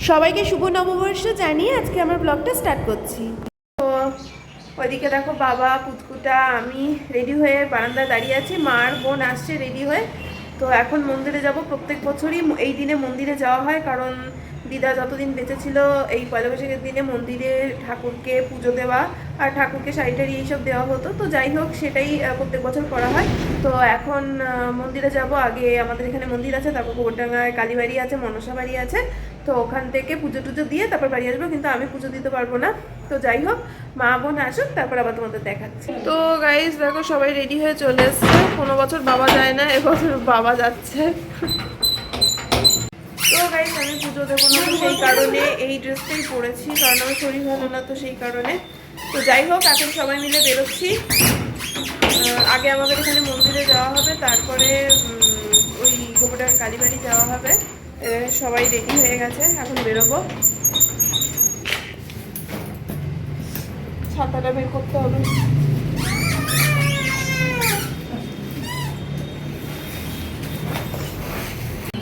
সবাইকে শুভ নববর্ষ জানিয়ে আজকে আমার ব্লগটা স্টার্ট করছি। তো ওইদিকে দেখো বাবা পুতকুটা আমি রেডি হয়ে বারান্দায় দাঁড়িয়ে আছি মার বোন আসছে রেডি হয়ে। তো এখন মন্দিরে যাব। প্রত্যেক বছরই এই দিনে মন্দিরে যাওয়া হয় কারণ দিদা যতদিন বেঁচে ছিল, এই পয়লা বৈশাখের দিনে মন্দিরে ঠাকুরকে পুজো দেওয়া আর ঠাকুরকে শাড়ি টাড়ি এইসব দেওয়া হতো। তো যাই হোক, সেটাই প্রত্যেক বছর করা হয়। তো এখন মন্দিরে যাব। আগে আমাদের এখানে মন্দির আছে, তারপর গোবরডাঙ্গায় কালীবাড়ি আছে, মনসা বাড়ি আছে। তো ওখান থেকে পুজো টুজো দিয়ে তারপর বাড়ি আসব, কিন্তু আমি পুজো দিতে পারব না। তো যাই হোক, মা বোন আসুক, তারপর আবার তোমাদের দেখাচ্ছি। তো গাইজ দেখো সবাই রেডি হয়ে চলে এসছে। কোনো বছর বাবা যায় না, এবছর বাবা যাচ্ছে। তো গাইজ আমি পুজো দেবো না সেই কারণে এই ড্রেসটাই পরেছি, কারণ আমার শরীর ভালো না তো সেই কারণে। তো যাই হোক, এখন সবাই মিলে বেরোচ্ছি। আগে আমাদের এখানে মন্দিরে যাওয়া হবে, তারপরে ওই গোবরডাঙ্গা কালীবাড়ি যাওয়া হবে। সবাই রেডি হয়ে গেছে, এখন বেরোবো। ছাতাটা বের করতে হবে।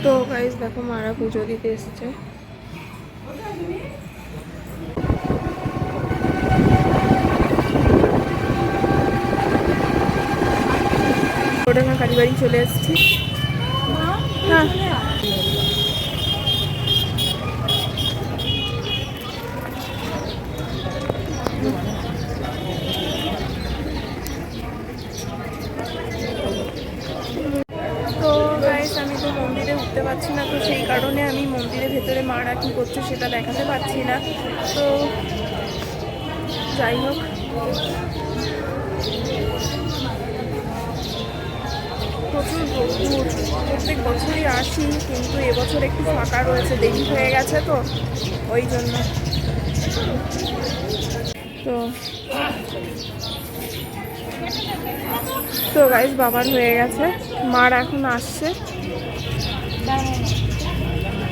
তো গাইজ দেখো মারা পুজো দিতে এসছে। কালী বাড়ি চলে এসেছি। সেই কারণে আমি মন্দিরের ভেতরে মারা কী করছে সেটা দেখাতে পারছি না। তো যাই হোক। প্রচুর প্রত্যেক বছরই আসি, কিন্তু এবছর একটু ফাঁকা রয়েছে, দেরি হয়ে গেছে তো, ওই জন্য। তো তো গাইস বাবার হয়ে গেছে, মার এখন আসছে।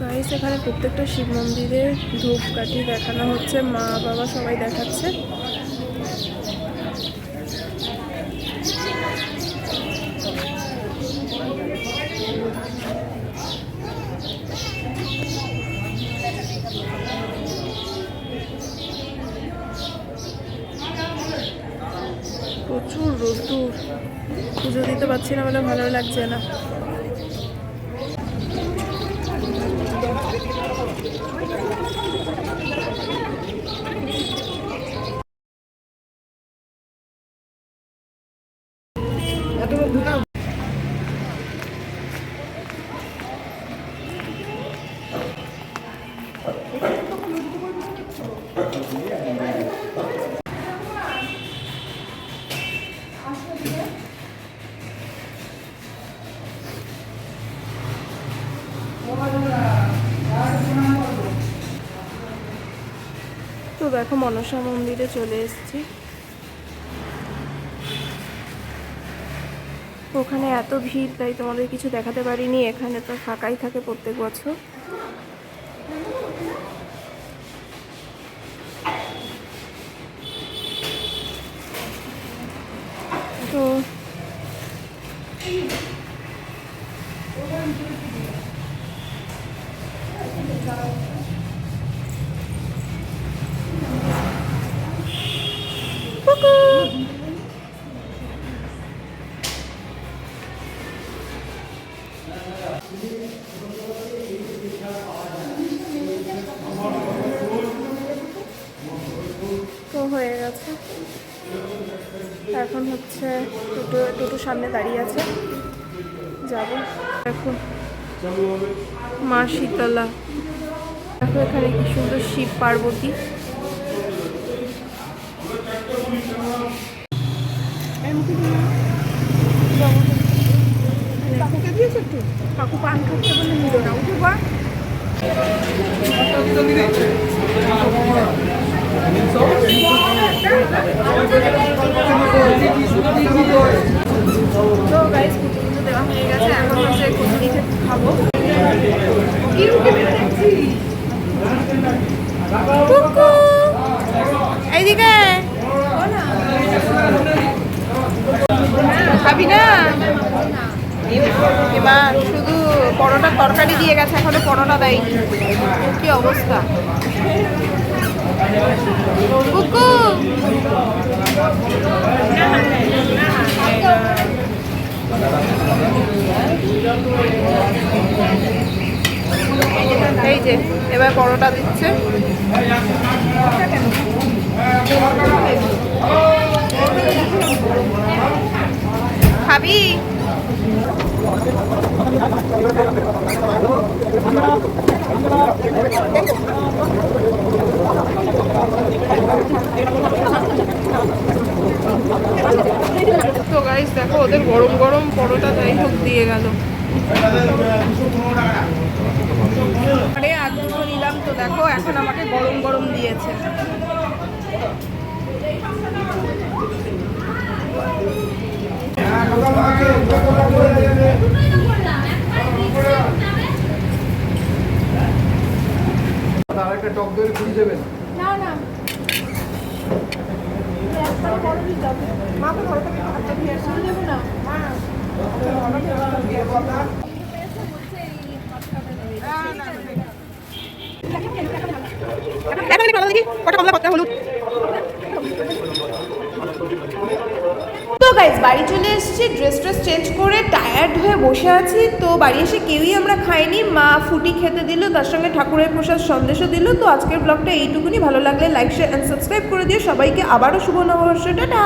গাইস এখানে প্রত্যেকটা শিব মন্দিরে ধূপকাঠি দেখানো হচ্ছে, মা, বাবা সবাই দেখাচ্ছে। প্রচুর রোদ্দুর। পুজো দিতে পারছি না বলে ভালো লাগছে না। Thank you. তো দেখো মনসা মন্দিরে চলে এসেছি। ওখানে এত ভিড়, তাই তোমাদের কিছু দেখাতে পারিনি। এখানে তো ফাঁকাই থাকে প্রত্যেক বছর। তো হয়ে গেছে। এখন হচ্ছে টোটো টোটো সামনে দাঁড়িয়ে আছে। যাব। দেখো, মা শীতলা। দেখো এখানে কি সুন্দর শিব পার্বতী। আছে একটু। কাকু পান খাচ্ছে বলে নিল না। উঠে বা তো গাইস কুচুগুলো দেওয়া হয়ে গেছে। এখন হচ্ছে কুচুরি খেতে খাব। এইদিকে। পরোটার তরকারি দিয়ে গেছে, এখনও পরোটা দেয়নি। কি অবস্থা? কুকু! এই যে, এবার পরোটা দিচ্ছে খাবি দেখো, ওদের গরম গরম পরোটা যাই হোক, দিয়ে গেল। আরে দুটো নিলাম তো, দেখো, এখন আমাকে গরম গরম দিয়েছে। আরেকটা টক দই ফুল দেবেন? না না। মাকে ঘরে থেকে ভাতটা দিয়ে আসি দেবো না মা তো গাইজ বাড়ি চলে এসেছি ড্রেস ট্রেস চেঞ্জ করে টায়ার্ড হয়ে বসে আছি। তো বাড়ি এসে কেউই আমরা খাইনি, মা ফুটি খেতে দিল, তার সঙ্গে ঠাকুরের প্রসাদ সন্দেশও দিল। তো আজকের ব্লগটা এইটুকুনি, ভালো লাগলে লাইক শেয়ার অ্যান্ড সাবস্ক্রাইব করে দিয়ে সবাইকে আবারও শুভ নববর্ষ। টাটা!